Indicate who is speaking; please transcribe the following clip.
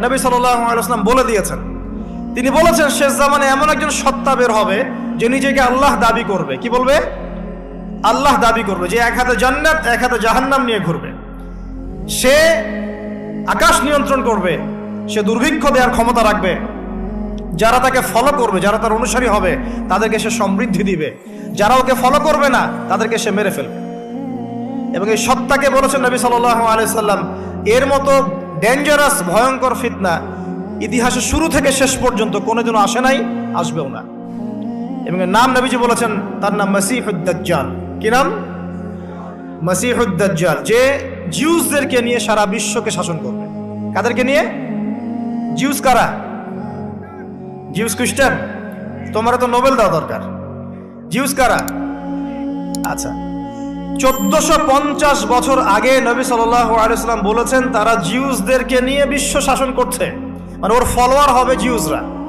Speaker 1: নবী সাল্লাম বলে দিয়েছেন। তিনি বলেছেন, শেষ জামানে এমন একজন সত্তা বের হবে যে নিজেকে আল্লাহ দাবি করবে। কি বলবে? আল্লাহ দাবি করবে যে এক হাতে জান্নাত, এক হাতে জাহান্নাম নিয়ে ঘুরবে। সে আকাশ নিয়ন্ত্রণ করবে, সে দুর্ভিক্ষ দেওয়ার ক্ষমতা রাখবে। যারা তাকে ফলো করবে, যারা তার অনুসারী হবে, তাদেরকে সে সমৃদ্ধি দিবে। যারা ওকে ফলো করবে না, তাদেরকে সে মেরে ফেলবে। এবং এই সত্তাকে বলেছেন নবী সাল্লাম এর মতো ডেঞ্জারাস ভয়ঙ্কর ফিতনা। ইতিহাসের শুরু থেকে শেষ পর্যন্ত কোনোদিনও আসে নাই, আসবেও না। এবং নাম নবীজি বলেছেন, তার নাম মাসিহুদ্দাজ্জাল কি নাম? মাসিহুদ্দাজ্জাল যে জিউসদেরকে নিয়ে সারা বিশ্বকে শাসন করবে। কাদেরকে নিয়ে? জিউস কারা? জিউস খ্রিস্টান? তোমার তো নোবেল দেওয়া দরকার। জিউস কারা? আচ্ছা। চোদ্দশো পঞ্চাশ বছর আগে নবী সাল্লাম বলেছেন, তারা জিউসদেরকে নিয়ে বিশ্ব শাসন করছে। মানে ওর ফলোয়ার হবে জিউসরা।